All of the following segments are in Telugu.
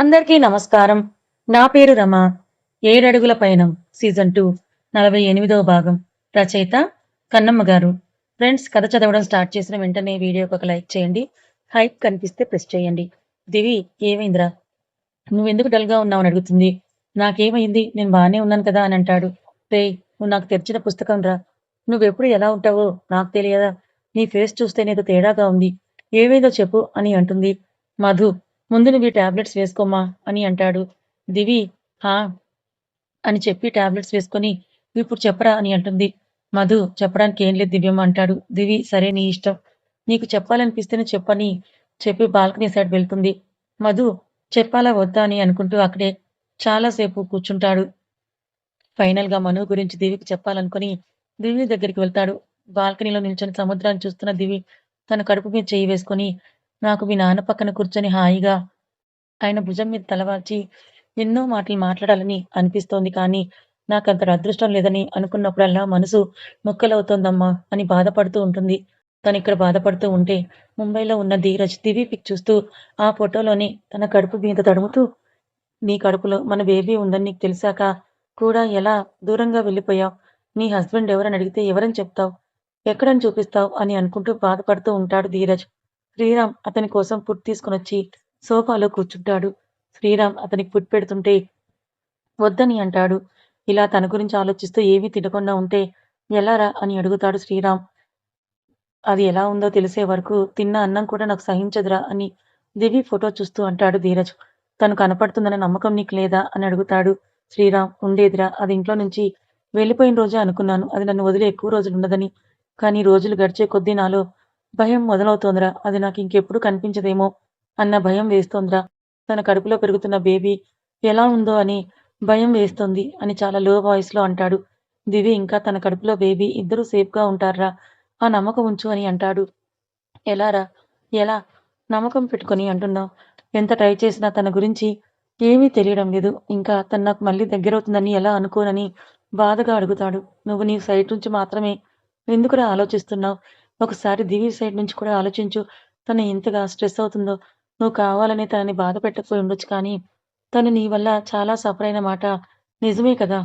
అందరికీ నమస్కారం. నా పేరు రమ. ఏడడుగుల పయనం సీజన్ టూ నలభై ఎనిమిదవ భాగం. రచయిత కన్నమ్మ గారు. ఫ్రెండ్స్ కథ చదవడం స్టార్ట్ చేసిన వెంటనే వీడియోకి ఒక లైక్ చేయండి. హైప్ కనిపిస్తే ప్రెస్ చేయండి. దివి ఏమైందిరా? నువ్వెందుకు డల్గా ఉన్నావని అడుగుతుంది. నాకేమైంది? నేను బాగానే ఉన్నాను కదా అని అంటాడు. రే నువ్వు నాకు తెరిచిన పుస్తకం రా. నువ్వెప్పుడు ఎలా ఉంటావో నాకు తెలియదా? నీ ఫేస్ చూస్తేనేదో తేడాగా ఉంది. ఏమైందో చెప్పు అని అంటుంది. మధు ముందు నువ్వు ఈ టాబ్లెట్స్ వేసుకోమా అని అంటాడు. దివి హా అని చెప్పి టాబ్లెట్స్ వేసుకొని ఇప్పుడు చెప్పరా అని అంటుంది. మధు చెప్పడానికి ఏం లేదు దివ్యమ్మ అంటాడు. దివి సరే నీ ఇష్టం. నీకు చెప్పాలనిపిస్తేనే చెప్పని చెప్పి బాల్కనీ సైడ్ వెళ్తుంది. మధు చెప్పాలా వద్దా అని అనుకుంటూ అక్కడే చాలాసేపు కూర్చుంటాడు. ఫైనల్గా మను గురించి దివికి చెప్పాలనుకుని దివి దగ్గరికి వెళ్తాడు. బాల్కనీలో నిల్చొని సముద్రాన్ని చూస్తున్న దివి తన కడుపు మీద చేయి వేసుకొని నాకు మీ నాన్న పక్కన కూర్చొని హాయిగా ఆయన భుజం మీద తలవాల్చి ఎన్నో మాటలు మాట్లాడాలని అనిపిస్తోంది కానీ నాకు అంత అదృష్టం లేదని అనుకున్నప్పుడల్లా మనసు ముక్కలవుతోందమ్మా అని బాధపడుతూ ఉంటుంది. తను ఇక్కడ బాధపడుతూ ఉంటే ముంబైలో ఉన్న ధీరజ్ దివి పిక్ చూస్తూ ఆ ఫోటోలోని తన కడుపు మీద తడుముతూ నీ కడుపులో మన బేబీ ఉందని నీకు తెలిసాక కూడా ఎలా దూరంగా వెళ్ళిపోయావు? నీ హస్బెండ్ ఎవరని అడిగితే ఎవరని చెప్తావు? ఎక్కడని చూపిస్తావు? అని అనుకుంటూ బాధపడుతూ ఉంటాడు ధీరజ్. శ్రీరామ్ అతని కోసం ఫుడ్ తీసుకుని వచ్చి సోఫాలో కూర్చుంటాడు. శ్రీరామ్ అతనికి ఫుడ్ పెడుతుంటే వద్దని అంటాడు. ఇలా తన గురించి ఆలోచిస్తూ ఏమీ తినకుండా ఉంటే ఎలారా? అని అడుగుతాడు శ్రీరామ్. అది ఎలా ఉందో తెలిసే వరకు తిన్న అన్నం కూడా నాకు సహించదురా అని దివి ఫోటో చూస్తూ అంటాడు ధీరజ్. తను కనపడుతుందనే నమ్మకం నీకు లేదా? అని అడుగుతాడు శ్రీరామ్. ఉండేదిరా. అది ఇంట్లో నుంచి వెళ్ళిపోయిన రోజే అనుకున్నాను. అది నన్ను వదిలి ఎక్కువ రోజులు ఉండదని. కానీ రోజులు గడిచే కొద్దీ నాలో భయం మొదలవుతోందిరా. అది నాకు ఇంకెప్పుడు కనిపించదేమో అన్న భయం వేస్తోందిరా. తన కడుపులో పెరుగుతున్న బేబీ ఎలా ఉందో అని భయం వేస్తోంది అని చాలా లో వాయిస్లో అంటాడు. దివి ఇంకా తన కడుపులో బేబీ ఇద్దరూ సేఫ్గా ఉంటారా ఆ నమ్మకం ఉంచు అని అంటాడు. ఎలారా? ఎలా? నమ్మకం పెట్టుకొని అంటున్నావు. ఎంత ట్రై చేసినా తన గురించి ఏమీ తెలియడం లేదు. ఇంకా తను నాకు మళ్ళీ దగ్గరవుతుందని ఎలా అనుకోనని బాధగా అడుగుతాడు. నువ్వు నీ సైడ్ నుంచి మాత్రమే ఎందుకురా ఆలోచిస్తున్నావు? ఒకసారి దివి సైడ్ నుంచి కూడా ఆలోచించు తను ఎంతగా స్ట్రెస్ అవుతుందో. నువ్వు కావాలని తనని బాధ పెట్టకపోయి ఉండొచ్చు కానీ తను నీ వల్ల చాలా సఫర్ అయిన మాట నిజమే కదా?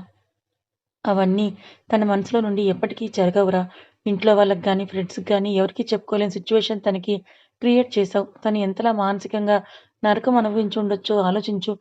అవన్నీ తన మనసులో నుండి ఎప్పటికీ జరగవురా. ఇంట్లో వాళ్ళకి కానీ ఫ్రెండ్స్కి కానీ ఎవరికి చెప్పుకోలేని సిచ్యువేషన్ తనకి క్రియేట్ చేసావు తను ఎంతలా మానసికంగా నరకం అనుభవించి ఉండొచ్చో ఆలోచించు.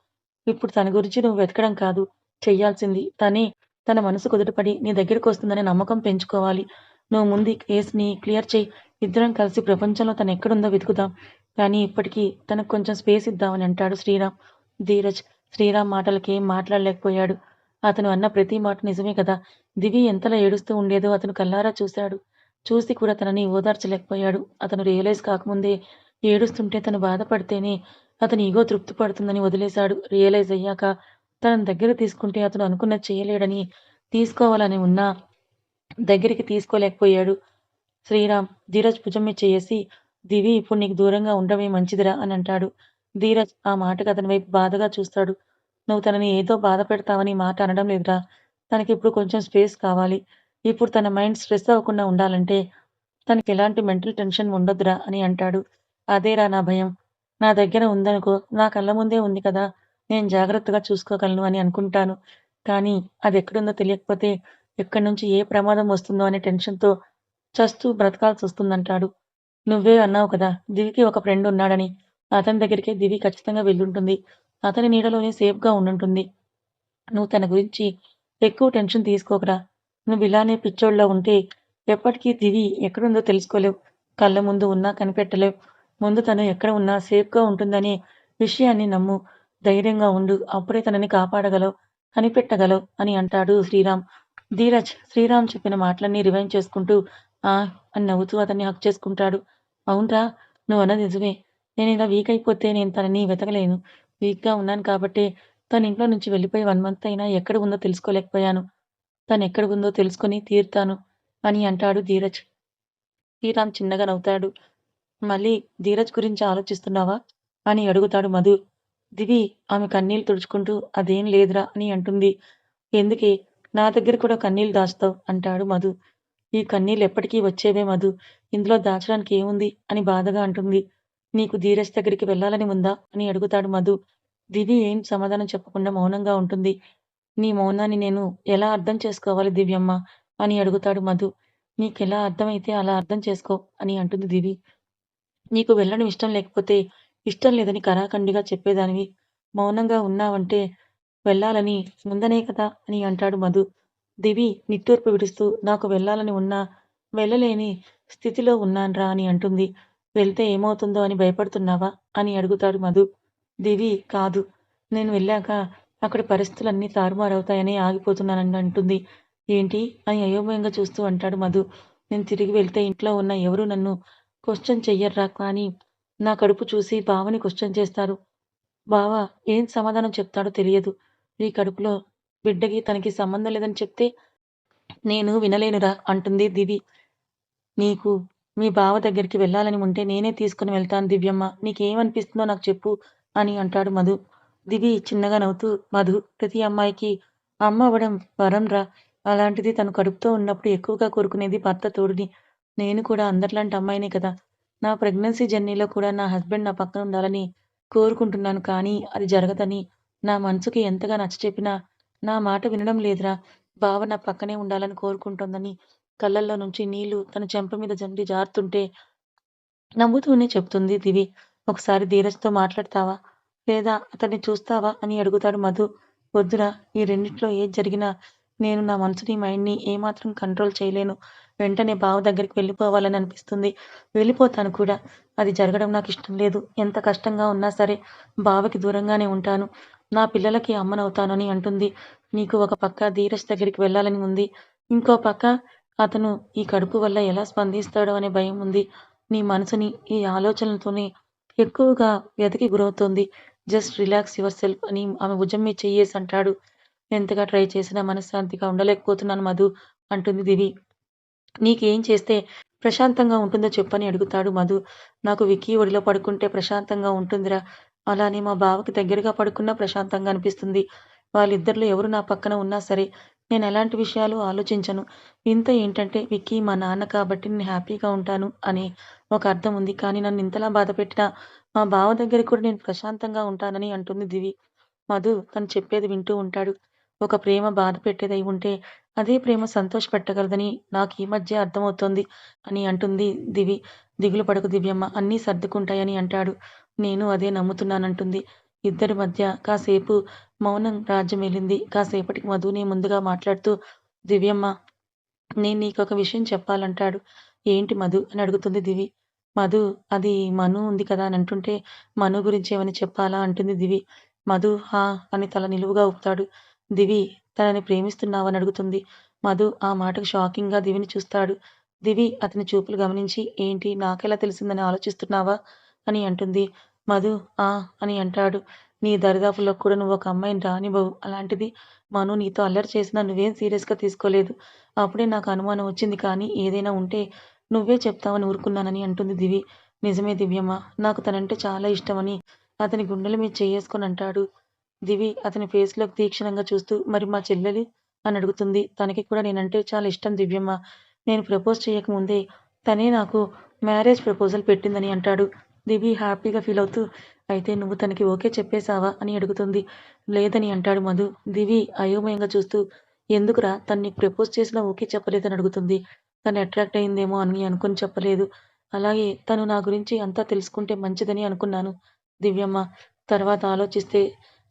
ఇప్పుడు తన గురించి నువ్వు వెతకడం కాదు చెయ్యాల్సింది తనే తన మనసు కుదుటపడి నీ దగ్గరికి వస్తుందనే నమ్మకం పెంచుకోవాలి. నువ్వు ముందు కేసుని క్లియర్ చేయి. ఇద్దరం కలిసి ప్రపంచంలో తను ఎక్కడుందో వెతుకుదాం. కానీ ఇప్పటికీ తనకు కొంచెం స్పేస్ ఇద్దామని అంటాడు శ్రీరామ్. ధీరజ్ శ్రీరామ్ మాటలకి ఏం మాట్లాడలేకపోయాడు. అతను అన్న ప్రతి మాట నిజమే కదా? దివి ఎంతలా ఏడుస్తూ ఉండేదో అతను కల్లారా చూశాడు. చూసి కూడా తనని ఓదార్చలేకపోయాడు. అతను రియలైజ్ కాకముందే ఏడుస్తుంటే తను బాధపడితేనే అతని ఈగో తృప్తి పడుతుందని వదిలేశాడు. రియలైజ్ అయ్యాక తన దగ్గర తీసుకుంటే అతను అనుకున్నది చేయలేడని తీసుకోవాలని ఉన్నా దగ్గరికి తీసుకోలేకపోయాడు. శ్రీరామ్ ధీరజ్ భుజం మీద చేసి దివి ఇప్పుడు నీకు దూరంగా ఉండమే మంచిదిరా అని అంటాడు. ధీరజ్ ఆ మాటకు అతని వైపు బాధగా చూస్తాడు. నువ్వు తనని ఏదో బాధ పెడతావని మాట అనడం లేదురా. తనకి ఇప్పుడు కొంచెం స్పేస్ కావాలి. ఇప్పుడు తన మైండ్ స్ట్రెస్ అవ్వకుండా ఉండాలంటే తనకి ఎలాంటి మెంటల్ టెన్షన్ ఉండొద్దురా అని అంటాడు. అదేరా నా భయం. నా దగ్గర ఉందనుకో నా కళ్ళ ముందే ఉంది కదా. నేను జాగ్రత్తగా చూసుకోగలను అని అనుకుంటాను. కానీ అది ఎక్కడుందో తెలియకపోతే ఎక్కడి నుంచి ఏ ప్రమాదం వస్తుందో అనే టెన్షన్తో చస్తూ బ్రతకాల్సి వస్తుందంటాడు. నువ్వే అన్నావు కదా దివికి ఒక ఫ్రెండ్ ఉన్నాడని. అతని దగ్గరికే దివి ఖచ్చితంగా వెళ్ళుంటుంది. అతని నీడలోనే సేఫ్గా ఉండుంటుంది. నువ్వు తన గురించి ఎక్కువ టెన్షన్ తీసుకోకరా. నువ్వు ఇలానే పిచ్చోళ్ళలో ఉంటే ఎప్పటికీ దివి ఎక్కడుందో తెలుసుకోలేవు. కళ్ళ ముందు ఉన్నా కనిపెట్టలేవు. ముందు తను ఎక్కడ ఉన్నా సేఫ్గా ఉంటుందనే విషయాన్ని నమ్ము ధైర్యంగా ఉండు. అప్పుడే తనని కాపాడగలవు కనిపెట్టగలవు అని అంటాడు శ్రీరామ్. ధీరజ్ శ్రీరామ్ చెప్పిన మాటలన్నీ రివైండ్ చేసుకుంటూ ఆ అని నవ్వుతూ అతన్ని హక్ చేసుకుంటాడు. అవునరా నువ్వు అన్నది నిజమే. నేను ఇలా వీక్ అయిపోతే నేను తనని వెతకలేను. వీక్గా ఉన్నాను కాబట్టి తన ఇంట్లో నుంచి వెళ్ళిపోయి వన్ మంత్ అయినా ఎక్కడ ఉందో తెలుసుకోలేకపోయాను. తను ఎక్కడ ఉందో తెలుసుకొని తీరుతాను అని అంటాడు ధీరజ్. శ్రీరామ్ చిన్నగా నవ్వుతాడు. మళ్ళీ ధీరజ్ గురించి ఆలోచిస్తున్నావా? అని అడుగుతాడు మధు. దివి ఆమె కన్నీళ్ళు తుడుచుకుంటూ అదేం లేదురా అని అంటుంది. ఎందుకే? నా దగ్గర కూడా కన్నీళ్ళు దాచుతావు అంటాడు మధు ఈ కన్నీళ్ళు ఎప్పటికీ వచ్చేవే మధు ఇందులో దాచడానికి ఏముంది అని బాధగా అంటుంది నీకు ధీరజ్ దగ్గరికి వెళ్ళాలని ఉందా అని అడుగుతాడు మధు దివి ఏం సమాధానం చెప్పకుండా మౌనంగా ఉంటుంది. నీ మౌనాన్ని నేను ఎలా అర్థం చేసుకోవాలి దివ్యమ్మ? అని అడుగుతాడు మధు. నీకెలా అర్థమైతే అలా అర్థం చేసుకో అని అంటుంది దివి. నీకు వెళ్ళడం ఇష్టం లేకపోతే ఇష్టం లేదని కరాఖండిగా చెప్పేదానివి. మౌనంగా ఉన్నావంటే వెళ్ళాలని ఉందనే కదా అని అంటాడు మధు. దివి నిట్టూర్పు విడుస్తూ నాకు వెళ్ళాలని ఉన్నా వెళ్ళలేని స్థితిలో ఉన్నాన్రా అని అంటుంది. వెళ్తే ఏమవుతుందో అని భయపడుతున్నావా? అని అడుగుతాడు మధు. దివి కాదు. నేను వెళ్ళాక అక్కడ పరిస్థితులన్నీ తారుమారవుతాయని ఆగిపోతున్నానని అంటుంది. ఏంటి? అని అయోమయంగా చూస్తూ అంటాడు మధు. నేను తిరిగి వెళ్తే ఇంట్లో ఉన్న ఎవరు నన్ను క్వశ్చన్ చెయ్యర్రా కానీ నా కడుపు చూసి బావని క్వశ్చన్ చేస్తారు. బావ ఏం సమాధానం చెప్తాడో తెలియదు. నీ కడుపులో బిడ్డకి తనకి సంబంధం లేదని చెప్తే నేను వినలేనురా అంటుంది దివి. నీకు మీ బావ దగ్గరికి వెళ్ళాలని ఉంటే నేనే తీసుకుని వెళ్తాను దివ్యమ్మ. నీకేమనిపిస్తుందో నాకు చెప్పు అని అంటాడు మధు. దివి చిన్నగా నవ్వుతూ మధు ప్రతి అమ్మాయికి అమ్మ అవ్వడం వరం రా అలాంటిది తను కడుపుతో ఉన్నప్పుడు ఎక్కువగా కోరుకునేది భర్త తోడుని. నేను కూడా అందరిలాంటి అమ్మాయినే కదా! నా ప్రెగ్నెన్సీ జర్నీలో కూడా నా హస్బెండ్ నా పక్కన ఉండాలని కోరుకుంటున్నాను కానీ అది జరగదని నా మనసుకి ఎంతగా నచ్చచెప్పినా నా మాట వినడం లేదురా. బావ నా పక్కనే ఉండాలని కోరుకుంటోందని కళ్ళల్లో నుంచి నీళ్ళు తన చెంప మీద జండి జారుతుంటే నవ్వుతూనే చెప్తుంది దివి. ఒకసారి ధీరజ్‌తో మాట్లాడతావా? లేదా అతన్ని చూస్తావా? అని అడుగుతాడు మధు. వద్దురా! ఈ రెండిట్లో ఏది జరిగినా నేను నా మనసుని, మైండ్‌ని ఏమాత్రం కంట్రోల్ చేయలేను. వెంటనే బావ దగ్గరికి వెళ్ళిపోవాలని అనిపిస్తుంది. వెళ్ళిపోతాను కూడా. అది జరగడం నాకు ఇష్టం లేదు. ఎంత కష్టంగా ఉన్నా సరే బావకి దూరంగానే ఉంటాను. నా పిల్లలకి అమ్మనవుతానని అంటుంది. నీకు ఒక పక్క ధీరజ్ దగ్గరికి వెళ్ళాలని ఉంది. ఇంకో పక్క అతను ఈ కడుపు వల్ల ఎలా స్పందిస్తాడో అనే భయం ఉంది. నీ మనసుని ఈ ఆలోచనలతోనే ఎక్కువగా వ్యతికి గురవుతోంది. జస్ట్ రిలాక్స్ యువర్ సెల్ఫ్ అని ఆమె భుజం మీద చెయ్యేసి అంటాడు. ఎంతగా ట్రై చేసినా మనశ్శాంతిగా ఉండలేకపోతున్నాను మధు అంటుంది దివి. నీకేం చేస్తే ప్రశాంతంగా ఉంటుందో చెప్పని అడుగుతాడు మధు. నాకు విక్కీ ఒడిలో పడుకుంటే ప్రశాంతంగా ఉంటుందిరా. అలానే మా బావకి దగ్గరగా పడుకున్నా ప్రశాంతంగా అనిపిస్తుంది. వాళ్ళిద్దరిలో ఎవరు నా పక్కన ఉన్నా సరే నేను ఎలాంటి విషయాలు ఆలోచించను. ఇంత ఏంటంటే విక్కీ మా నాన్న కాబట్టి నేను హ్యాపీగా ఉంటాను అనే ఒక అర్థం ఉంది. కానీ నన్ను ఇంతలా బాధపెట్టినా మా బావ దగ్గర కూడా నేను ప్రశాంతంగా ఉంటానని అంటుంది దివి. మధు తను చెప్పేది వింటూ ఉంటాడు. ఒక ప్రేమ బాధ పెట్టేదై ఉంటే అదే ప్రేమ సంతోష పెట్టగలదని నాకు ఈ మధ్య అర్థమవుతోంది అని అంటుంది దివి. దిగులు పడకు దివ్యమ్మ అన్నీ సర్దుకుంటాయని అంటాడు. నేను అదే నమ్ముతున్నానంటుంది. ఇద్దరి మధ్య కాసేపు మౌనం రాజ్యమేలింది. కాసేపటికి మధునే ముందుగా మాట్లాడుతూ దివ్యమ్మ నేను నీకొక విషయం చెప్పాలంటాడు. ఏంటి మధు? అని అడుగుతుంది దివి. మధు అది మను ఉంది కదా అని అంటుంటే మను గురించి ఏమని చెప్పాలా అంటుంది దివి. మధు హా! అని తల నిలువుగా ఊపుతాడు. దివి తనని ప్రేమిస్తున్నావని అడుగుతుంది. మధు ఆ మాటకు షాకింగ్‌గా దివిని చూస్తాడు. దివి అతని చూపులు గమనించి ఏంటి నాకెలా తెలిసిందని ఆలోచిస్తున్నావా? అని అంటుంది. మధు ఆ! అని అంటాడు. నీ దరిదాపుల్లో కూడా నువ్వు ఒక అమ్మాయిని రానివ్వవు. అలాంటిది మను నీతో అల్లరి చేసినా నువ్వేం సీరియస్‌గా తీసుకోలేదు. అప్పుడే నాకు అనుమానం వచ్చింది కానీ ఏదైనా ఉంటే నువ్వే చెప్తావని ఊరుకున్నానని అంటుంది దివి. నిజమే దివ్యమ్మ. నాకు తనంటే చాలా ఇష్టమని అతని గుండెల మీద చేసుకొని అంటాడు. దివి అతని ఫేస్‌లోకి తీక్షణంగా చూస్తూ మరి మా చెల్లెలు? అని అడుగుతుంది. తనకి కూడా నేనంటే చాలా ఇష్టం దివ్యమ్మ. నేను ప్రపోజ్ చేయకముందే తనే నాకు మ్యారేజ్ ప్రపోజల్ పెట్టిందని అంటాడు. దివి హ్యాపీగా ఫీల్ అవుతూ అయితే నువ్వు తనకి ఓకే చెప్పేసావా? అని అడుగుతుంది. లేదని అంటాడు మధు. దివి అయోమయంగా చూస్తూ ఎందుకురా తన్ని ప్రపోజ్ చేసినా ఓకే చెప్పలేదని అడుగుతుంది. తను అట్రాక్ట్ అయిందేమో అని అనుకుని చెప్పలేదు. అలాగే తను నా గురించి అంతా తెలుసుకుంటే మంచిదని అనుకున్నాను దివ్యమ్మ. తర్వాత ఆలోచిస్తే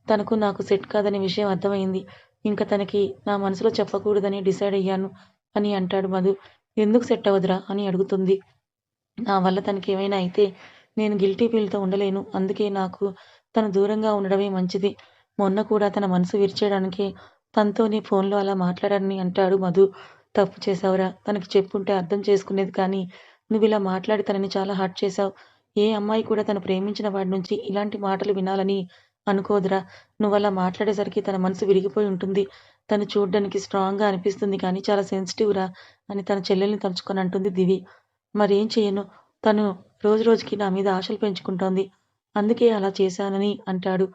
తనకు నాకు సెట్ కాదనే విషయం అర్థమైంది ఇంక తనకి నా మనసులో చెప్పకూడదని డిసైడ్ అయ్యాను అని అంటాడు మధు. ఎందుకు సెట్ అవ్వదురా? అని అడుగుతుంది. నా వల్ల తనకి ఏమైనా అయితే నేను గిల్టీ ఫీల్‌తో ఉండలేను. అందుకే నాకు తను దూరంగా ఉండడమే మంచిది. మొన్న కూడా తన మనసు విరిచేయడానికి తనతోనే ఫోన్‌లో అలా మాట్లాడానని అంటాడు మధు. తప్పు చేశావురా! తనకి చెప్పుంటే అర్థం చేసుకునేది కానీ నువ్వు ఇలా మాట్లాడి తనని చాలా హర్ట్ చేశావు. ఏ అమ్మాయి కూడా తను ప్రేమించిన వాడి నుంచి ఇలాంటి మాటలు వినాలని అనుకోదురా! నువ్వు అలా మాట్లాడేసరికి తన మనసు విరిగిపోయి ఉంటుంది. తను చూడడానికి స్ట్రాంగ్‌గా అనిపిస్తుంది కానీ చాలా సెన్సిటివ్ రా అని తన చెల్లెల్ని తలుచుకొని అంటుంది దివి. మరేం చేయను తను రోజు రోజుకి నా మీద ఆశలు పెంచుకుంటోంది. అందుకే అలా చేశానని అంటాడు.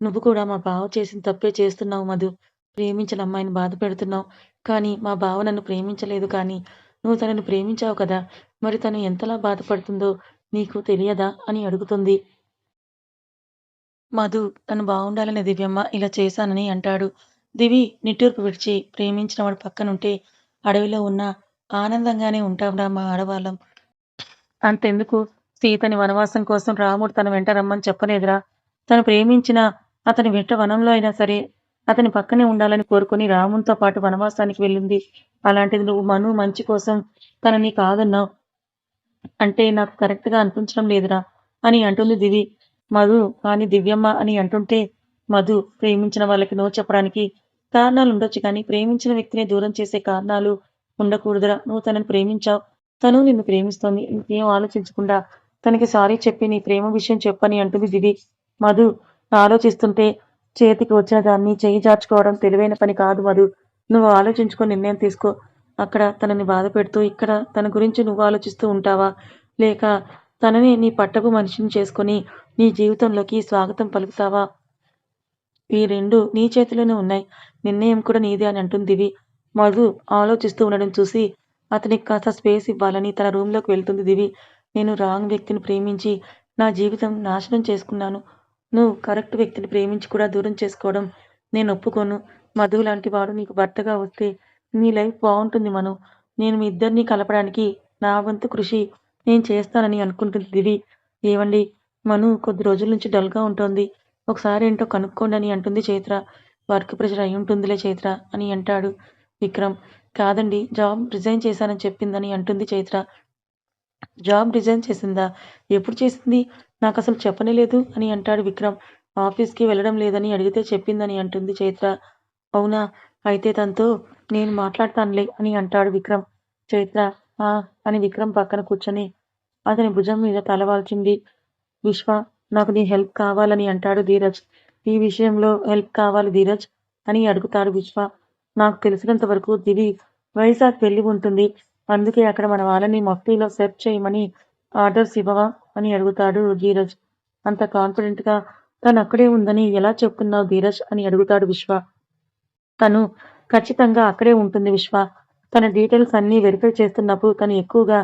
నువ్వు కూడా మా బావ చేసిన తప్పే చేస్తున్నావు మధు. ప్రేమించిన అమ్మాయిని బాధ పెడుతున్నావు కానీ మా బావ నన్ను ప్రేమించలేదు కానీ నువ్వు తనను ప్రేమించావు కదా! మరి తను ఎంతలా బాధపడుతుందో నీకు తెలియదా? అని అడుగుతుంది. మధు తను బాగుండాలని దివ్యమ్మ ఇలా చేశానని అంటాడు. దివి నిట్టూర్పు విడిచి ప్రేమించిన వాడు పక్కనుంటే అడవిలో ఉన్న ఆనందంగానే ఉంటావురా మా ఆడవాళ్ళం. అంతెందుకు సీతని వనవాసం కోసం రాముడు తన వెంట రమ్మని చెప్పలేదురా. తను ప్రేమించిన అతని వెంట వనంలో అయినా సరే అతని పక్కనే ఉండాలని కోరుకొని రామునితో పాటు వనవాసానికి వెళ్ళింది. అలాంటిది నువ్వు మను మంచి కోసం తనని కాదన్నావు. అంటే నాకు కరెక్ట్‌గా అనిపించడం లేదురా అని అంటుంది దివి. మధు కానీ దివ్యమ్మ అని అంటుంటే మధు ప్రేమించిన వాళ్ళకి నో చెప్పడానికి కారణాలు ఉండొచ్చు కానీ ప్రేమించిన వ్యక్తిని దూరం చేసే కారణాలు ఉండకూడదురా. నువ్వు తనని ప్రేమించావు. తను నిన్ను ప్రేమిస్తోంది. ఇంకేం ఆలోచించకుండా తనకి సారీ చెప్పి నీ ప్రేమ విషయం చెప్పని అంటుంది దివి. మధు ఆలోచిస్తుంటే చేతికి వచ్చిన దాన్ని చెయ్యి జార్చుకోవడం తెలివైన పని కాదు మధు. నువ్వు ఆలోచించుకొని నిర్ణయం తీసుకో. అక్కడ తనని బాధపెడుతూ ఇక్కడ తన గురించి నువ్వు ఆలోచిస్తూ ఉంటావా? లేక తనని నీ పట్టపు మనిషిని చేసుకొని నీ జీవితంలోకి స్వాగతం పలుకుతావా? ఈ రెండు నీ చేతిలోనే ఉన్నాయి. నిర్ణయం కూడా నీదే అని అంటుంది దివి. మధు ఆలోచిస్తూ ఉండడం చూసి అతనికి కాస్త స్పేస్ ఇవ్వాలని తన రూమ్‌లోకి వెళ్తుంది దివి. నేను రాంగ్ వ్యక్తిని ప్రేమించి నా జీవితం నాశనం చేసుకున్నాను. నువ్వు కరెక్ట్ వ్యక్తిని ప్రేమించి కూడా దూరం చేసుకోవడం నేను ఒప్పుకోను. మధు లాంటి వాడు నీకు భర్తగా వస్తే నీ లైఫ్ బాగుంటుంది మను. నేను మీ ఇద్దరిని కలపడానికి నా వంతు కృషి నేను చేస్తానని అనుకుంటుంది దివి. ఏవండి మను కొద్ది రోజుల నుంచి డల్‌గా ఉంటుంది ఒకసారి ఏంటో కనుక్కోండి అని అంటుంది చైత్ర. వర్క్ ప్రెషర్ అయి ఉంటుందిలే చైత్ర అని అంటాడు విక్రమ్. కాదండి జాబ్ రిజైన్ చేశానని చెప్పిందని అంటుంది చైత్ర. జాబ్ రిజైన్ చేసిందా? ఎప్పుడు చేసింది? నాకు అసలు చెప్పనే లేదు అని అంటాడు విక్రమ్. ఆఫీస్‌కి వెళ్ళడం లేదని అడిగితే చెప్పిందని అంటుంది చైత్ర. అవునా! అయితే తనతో నేను మాట్లాడతానులే అని అంటాడు విక్రమ్. చైత్ర ఆ! అని విక్రమ్ పక్కన కూర్చొని అతని భుజం మీద తలవాల్చింది విశ్వ నాకు నీ హెల్ప్ కావాలని అంటాడు ధీరజ్. ఈ విషయంలో హెల్ప్ కావాలి ధీరజ్ అని అడుగుతాడు విశ్వ. నాకు తెలిసినంత వరకు దివి వైజాగ్ వెళ్ళి ఉంటుంది. అందుకే అక్కడ మన వాళ్ళని మఫ్టీలో సెర్చ్ చేయమని ఆర్డర్స్ ఇవ్వవా? అని అడుగుతాడు ధీరజ్. అంత కాన్ఫిడెంట్‌గా తను అక్కడే ఉందని ఎలా చెప్తున్నావు ధీరజ్ అని అడుగుతాడు విశ్వ. తను ఖచ్చితంగా అక్కడే ఉంటుంది విశ్వ. తన డీటెయిల్స్ అన్నీ వెరిఫై చేస్తున్నప్పుడు తను ఎక్కువగా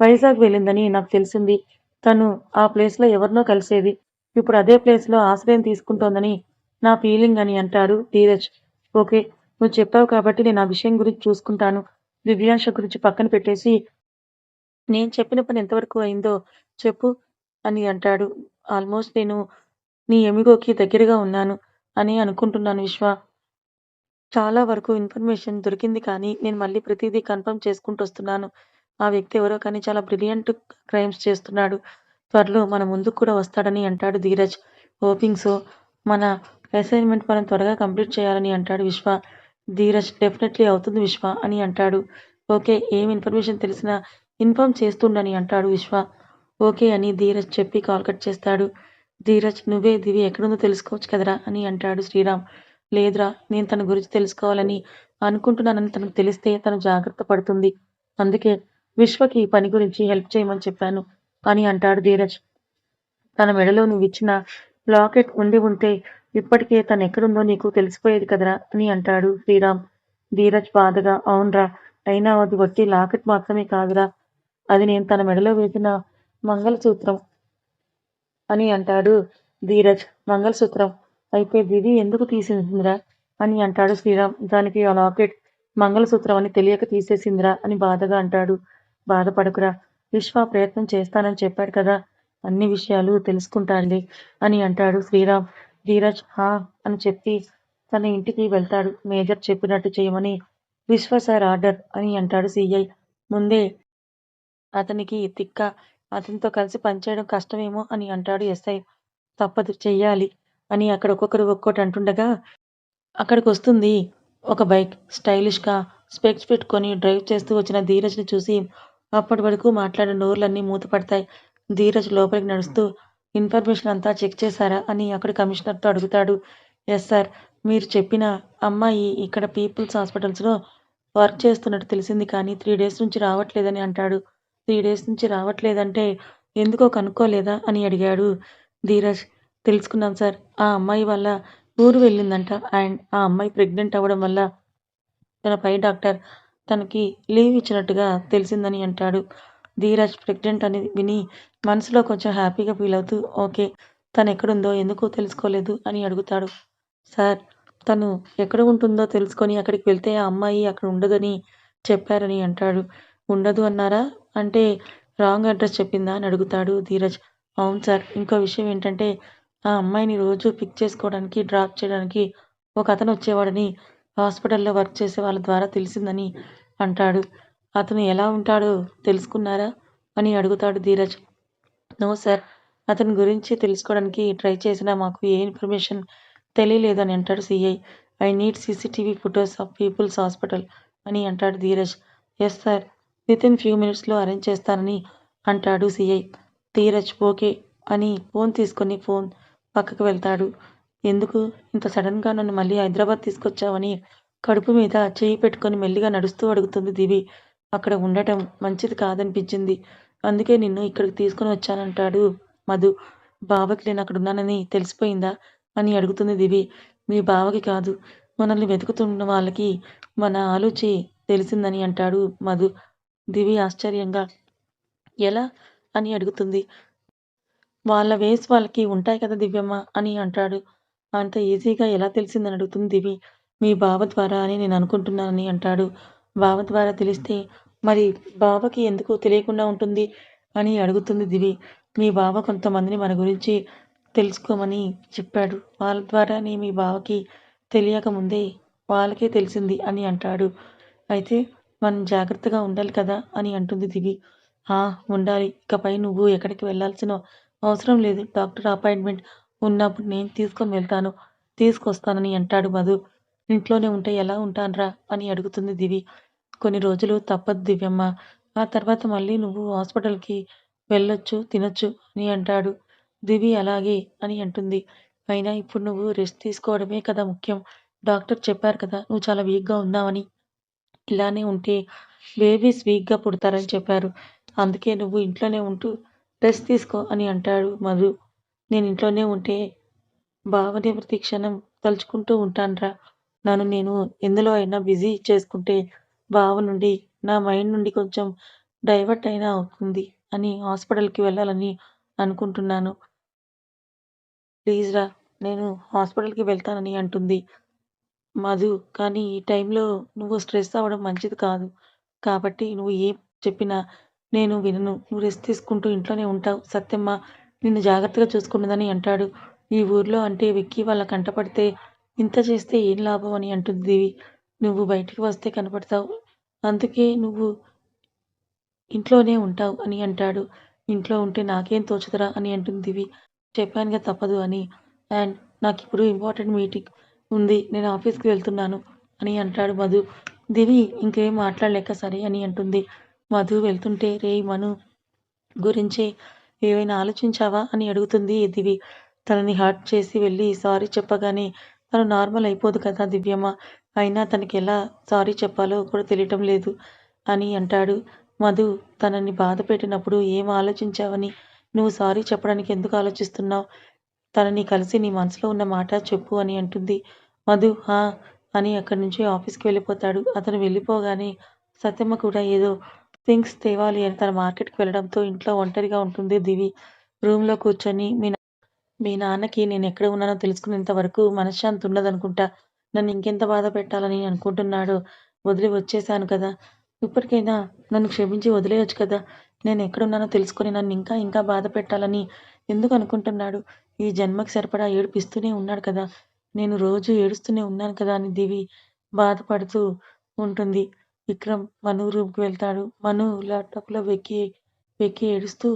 వైజాగ్ వెళ్ళిందని నాకు తెలిసింది. తను ఆ ప్లేస్‌లో ఎవరినో కలిసేది. ఇప్పుడు అదే ప్లేస్‌లో ఆశ్రయం తీసుకుంటోందని నా ఫీలింగ్ అని అంటాడు ధీరజ్. ఓకే. నువ్వు చెప్పావు కాబట్టి నేను ఆ విషయం గురించి చూసుకుంటాను. దివ్యాంశ గురించి పక్కన పెట్టేసి నేను చెప్పిన పని ఎంతవరకు అయిందో చెప్పు అని అంటాడు. ఆల్మోస్ట్ నేను నీ ఎమిగోకి దగ్గరగా ఉన్నాను అని అనుకుంటున్నాను విశ్వ. చాలా వరకు ఇన్ఫర్మేషన్ దొరికింది కానీ నేను మళ్ళీ ప్రతిదీ కన్ఫర్మ్ చేసుకుంటూ వస్తున్నాను ఆ వ్యక్తి ఎవరో కానీ చాలా బ్రిలియంట్ క్రైమ్స్ చేస్తున్నాడు. త్వరలో మన ముందుకు కూడా వస్తాడని అంటాడు ధీరజ్. Hoping so. మన అసైన్‌మెంట్ మనం త్వరగా కంప్లీట్ చేయాలని అంటాడు విశ్వ. ధీరజ్ డెఫినెట్‌లీ అవుతుంది విశ్వ అని అంటాడు. ఓకే. ఏం ఇన్ఫర్మేషన్ తెలిసినా ఇన్ఫార్మ్ చేస్తుండని అంటాడు విశ్వ. ఓకే అని ధీరజ్ చెప్పి కాల్ కట్ చేస్తాడు. ధీరజ్ నువ్వే దివి ఎక్కడుందో తెలుసుకోవచ్చు కదరా అని అంటాడు శ్రీరామ్. లేదురా నేను తన గురించి తెలుసుకోవాలని అనుకుంటున్నానని తనకు తెలిస్తే తను జాగ్రత్త పడుతుంది. అందుకే విశ్వకి ఈ పని గురించి హెల్ప్ చేయమని చెప్పాను అని అంటాడు ధీరజ్. తన మెడలో నువ్వు ఇచ్చిన లాకెట్ ఉండి ఉంటే ఇప్పటికే తనెక్కడుందో నీకు తెలిసిపోయేది కదరా అని అంటాడు శ్రీరామ్. ధీరజ్ బాధగా అవునరా అయినా అది వట్టి లాకెట్ మాత్రమే కాదురా. అది నేను తన మెడలో వేసిన మంగళసూత్రం అని అంటాడు ధీరజ్. మంగళసూత్రం అయితే దివి ఎందుకు తీసేసిందిరా అని అంటాడు శ్రీరామ్. దానికి ఆ లాకెట్ మంగళసూత్రం అని తెలియక తీసేసిందిరా అని బాధగా అంటాడు. బాధపడకురా విశ్వ ప్రయత్నం చేస్తానని చెప్పాడు కదా అన్ని విషయాలు తెలుసుకుంటాండి అని అంటాడు శ్రీరామ్. ధీరజ్ హా అని చెప్పి తన ఇంటికి వెళ్తాడు. మేజర్ చెప్పినట్టు చేయమని విశ్వ సార్ ఆర్డర్ అని అంటాడు సీఐ. ముందే అతనికి తిక్క. అతనితో కలిసి పనిచేయడం కష్టమేమో అని అంటాడు ఎస్ఐ. తప్పదు చెయ్యాలి అని అక్కడ ఒక్కొక్కరు ఒక్కోటి అంటుండగా అక్కడికొస్తుంది ఒక బైక్. స్టైలిష్‌గా స్పెక్స్ పెట్టుకొని డ్రైవ్ చేస్తూ వచ్చిన ధీరజ్‌ని చూసి అప్పటి వరకు మాట్లాడిన నోర్లన్నీ మూతపడతాయి. ధీరజ్ లోపలికి నడుస్తూ ఇన్ఫర్మేషన్ అంతా చెక్ చేశారా అని అక్కడ కమిషనర్‌తో అడుగుతాడు. Yes sir. మీరు చెప్పిన అమ్మాయి ఇక్కడ పీపుల్స్ హాస్పిటల్స్‌లో వర్క్ చేస్తున్నట్టు తెలిసింది కానీ త్రీ డేస్ నుంచి రావట్లేదని అంటాడు. త్రీ డేస్ నుంచి రావట్లేదంటే ఎందుకో కనుక్కోలేదా అని అడిగాడు ధీరజ్. తెలుసుకున్నాం సార్. ఆ అమ్మాయి వల్ల ఊరు వెళ్ళిందంట. అండ్ ఆ అమ్మాయి ప్రెగ్నెంట్ అవ్వడం వల్ల తన పై డాక్టర్ తనకి లీవ్ ఇచ్చినట్టుగా తెలిసిందని అంటాడు. ధీరజ్ ప్రెగ్నెంట్ అని విని మనసులో కొంచెం హ్యాపీగా ఫీల్ అవుతూ ఓకే. తను ఎక్కడుందో ఎందుకు తెలుసుకోలేదు అని అడుగుతాడు. సార్ తను ఎక్కడ ఉంటుందో తెలుసుకొని అక్కడికి వెళ్తే ఆ అమ్మాయి అక్కడ ఉండదని చెప్పారని అంటాడు. ఉండదు అన్నారా? అంటే రాంగ్ అడ్రస్ చెప్పిందా? అని అడుగుతాడు ధీరజ్. అవును సార్. ఇంకో విషయం ఏంటంటే ఆ అమ్మాయిని రోజు పిక్ చేసుకోవడానికి, డ్రాప్ చేయడానికి ఒక అతను వచ్చేవాడని హాస్పిటల్‌లో వర్క్ చేసే వాళ్ళ ద్వారా తెలిసిందని అంటాడు. అతను ఎలా ఉంటాడో తెలుసుకున్నారా? అని అడుగుతాడు ధీరజ్. No sir. అతని గురించి తెలుసుకోవడానికి ట్రై చేసినా మాకు ఏ ఇన్ఫర్మేషన్ తెలియలేదు అని అంటాడు CI I need CCTV photos of peoples hospital అని అంటాడు Dheeraj. Yes sir. Within few మినిట్స్‌లో అరేంజ్ చేస్తానని అంటాడు సిఐ ధీరజ్ ఓకే అని ఫోన్ తీసుకొని ఫోన్ పక్కకు వెళ్తాడు. ఎందుకు ఇంత సడన్‌గా నన్ను మళ్ళీ హైదరాబాద్ తీసుకొచ్చావని కడుపు మీద చేయి పెట్టుకొని మెల్లిగా నడుస్తూ అడుగుతుంది దివి. అక్కడ ఉండటం మంచిది కాదనిపించింది. అందుకే నిన్ను ఇక్కడికి తీసుకొని వచ్చానంటాడు మధు. బావకి నేను అక్కడ ఉన్నానని తెలిసిపోయిందా? అని అడుగుతుంది దివి. మీ బావకి కాదు. మనల్ని వెతుకుతున్న వాళ్ళకి మన ఆలోచి తెలిసిందని అంటాడు మధు. దివి ఆశ్చర్యంగా ఎలా? అని అడుగుతుంది. వాళ్ళ వేస్ వాళ్ళకి ఉంటాయి కదా దివ్యమ్మ అని అంటాడు. అంత ఈజీగా ఎలా తెలిసిందని అడుగుతుంది దివి. మీ బావ ద్వారా అని నేను అనుకుంటున్నానని అంటాడు. బావ ద్వారా తెలిస్తే మరి బావకి ఎందుకు తెలియకుండా ఉంటుంది? అని అడుగుతుంది దివి. మీ బావ కొంతమందిని మన గురించి తెలుసుకోమని చెప్పాడు. వాళ్ళ ద్వారానే మీ బావకి తెలియక ముందే వాళ్ళకే తెలిసింది అని అంటాడు. అయితే మనం జాగ్రత్తగా ఉండాలి కదా అని అంటుంది దివి. ఆ! ఉండాలి. ఇకపై నువ్వు ఎక్కడికి వెళ్ళాల్సిన అవసరం లేదు. డాక్టర్ అపాయింట్మెంట్ ఉన్నప్పుడు నేను తీసుకొని వెళ్తాను. తీసుకొస్తానని అంటాడు మధు. ఇంట్లోనే ఉంటే ఎలా ఉంటానురా? అని అడుగుతుంది దివి. కొన్ని రోజులు తప్పదు దివ్యమ్మ. ఆ తర్వాత మళ్ళీ నువ్వు హాస్పిటల్‌కి వెళ్ళొచ్చు, తినొచ్చు అని అంటాడు. దివి అలాగే అని అంటుంది. అయినా ఇప్పుడు నువ్వు రెస్ట్ తీసుకోవడమే కదా ముఖ్యం. డాక్టర్ చెప్పారు కదా నువ్వు చాలా వీక్‌గా ఉన్నావని. ఇలానే ఉంటే బేబీస్ వీక్‌గా పుడతారని చెప్పారు. అందుకే నువ్వు ఇంట్లోనే ఉంటూ రెస్ట్ తీసుకో అని అంటాడు మధు. నేను ఇంట్లోనే ఉంటే బావని ప్రతి క్షణం తలుచుకుంటూ ఉంటానురా. నన్ను నేను ఎందులో అయినా బిజీ చేసుకుంటే బావ నుండి నా మైండ్ నుండి కొంచెం డైవర్ట్ అయినా అవుతుంది అని హాస్పిటల్‌కి వెళ్ళాలని అనుకుంటున్నాను. ప్లీజ్ రా నేను హాస్పిటల్‌కి వెళ్తానని అంటుంది. మధు కానీ ఈ టైంలో నువ్వు స్ట్రెస్ అవ్వడం మంచిది కాదు. కాబట్టి నువ్వు ఏం చెప్పినా నేను వినను. నువ్వు రెస్ట్ తీసుకుంటూ ఇంట్లోనే ఉంటావు. సత్యమ్మ నిన్ను జాగ్రత్తగా చూసుకుంటుందని అంటాడు. ఈ ఊర్లో అంటే విక్కీ వాళ్ళ కంటపడితే ఇంత చేస్తే ఏం లాభం అని అంటుంది దేవి నువ్వు బయటికి వస్తే కనపడతావు. అందుకే నువ్వు ఇంట్లోనే ఉంటావు అని అంటాడు. ఇంట్లో ఉంటే నాకేం తోచదురా అని అంటుంది దివి. చెప్పానుగా తప్పదు అని. అండ్ నాకు ఇప్పుడు ఇంపార్టెంట్ మీటింగ్ ఉంది. నేను ఆఫీస్‌కి వెళ్తున్నాను అని అంటాడు మధు. దివి ఇంకేం మాట్లాడలేక సరే అని అంటుంది. మధు వెళ్తుంటే రే మను గురించి ఏవైనా ఆలోచించావా? అని అడుగుతుంది దివి. తనని హర్ట్ చేసి వెళ్ళి సారీ చెప్పగానే తను నార్మల్ అయిపోదు కదా దివ్యమ్మ. అయినా తనకి ఎలా సారీ చెప్పాలో కూడా తెలియటం లేదు అని అంటాడు. మధు తనని బాధ పెట్టినప్పుడు ఏం ఆలోచించావని నువ్వు సారీ చెప్పడానికి ఎందుకు ఆలోచిస్తున్నావు? తనని కలిసి నీ మనసులో ఉన్న మాట చెప్పు అని అంటుంది. మధు హా! అని అక్కడి నుంచి ఆఫీస్‌కి వెళ్ళిపోతాడు. అతను వెళ్ళిపోగానే సత్యమ్మ కూడా ఏదో థింగ్స్ తేవాలి అని తన మార్కెట్‌కి వెళ్ళడంతో ఇంట్లో ఒంటరిగా ఉంటుంది దివి. రూమ్‌లో కూర్చొని మీ మీ నాన్నకి నేను ఎక్కడ ఉన్నానో తెలుసుకునేంత వరకు మనశ్శాంతి ఉండదనుకుంటా. నన్ను ఇంకెంత బాధ పెట్టాలని అనుకుంటున్నాడు వదిలి వచ్చేసాను కదా! ఇప్పటికైనా నన్ను క్షమించి వదిలేయొచ్చు కదా! నేను ఎక్కడున్నానో తెలుసుకొని నన్ను ఇంకా ఇంకా బాధ పెట్టాలని ఎందుకు అనుకుంటున్నాడు? ఈ జన్మకి సరిపడా ఏడిపిస్తూనే ఉన్నాడు కదా! నేను రోజు ఏడుస్తూనే ఉన్నాను కదా అని దివి బాధపడుతూ ఉంటుంది. విక్రమ్ మను రూమ్‌కి వెళ్తాడు. మను ల్యాప్‌టాప్‌లో వెక్కి వెక్కి ఏడుస్తూ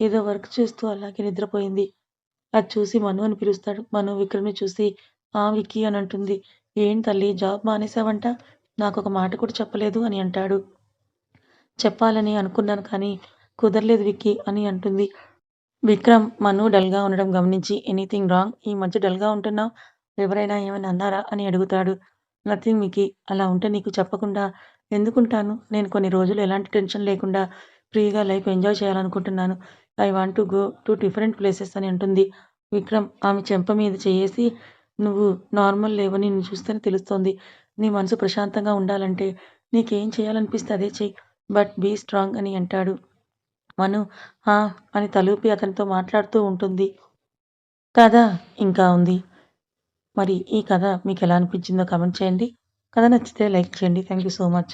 ఏదో వర్క్ చేస్తూ అలాగే నిద్రపోయింది. అది చూసి మను అని పిలుస్తాడు. మను విక్రమ్‌ని చూసి ఆ! విక్కి అని అంటుంది. ఏం తల్లి జాబ్ మానేసావంట నాకు ఒక మాట కూడా చెప్పలేదు అని అంటాడు. చెప్పాలని అనుకున్నాను కానీ కుదరలేదు విక్కీ అని అంటుంది. విక్రమ్ మను డల్‌గా ఉండడం గమనించి ఎనీథింగ్ రాంగ్? ఈ మధ్య డల్‌గా ఉంటున్నావు. ఎవరైనా ఏమైనా అన్నారా? అని అడుగుతాడు. నథింగ్ మికి అలా ఉంటే నీకు చెప్పకుండా ఎందుకుంటాను? నేను కొన్ని రోజులు ఎలాంటి టెన్షన్ లేకుండా ఫ్రీగా లైఫ్ ఎంజాయ్ చేయాలనుకుంటున్నాను. I want to go to different places అని అంటుంది. విక్రమ్ ఆమె చెంప మీద చేసి నువ్వు నార్మల్ లేవని నేను చూస్తేనే తెలుస్తోంది. నీ మనసు ప్రశాంతంగా ఉండాలంటే నీకేం చేయాలనిపిస్తే అదే చెయ్యి బట్ బీ స్ట్రాంగ్ అని అంటాడు. మను ఆ! అని తలూపి అతనితో మాట్లాడుతూ ఉంటుంది. కథ ఇంకా ఉంది మరి ఈ కథ మీకు ఎలా అనిపించిందో కమెంట్ చేయండి కథ నచ్చితే లైక్ చేయండి థ్యాంక్ యూ సో మచ్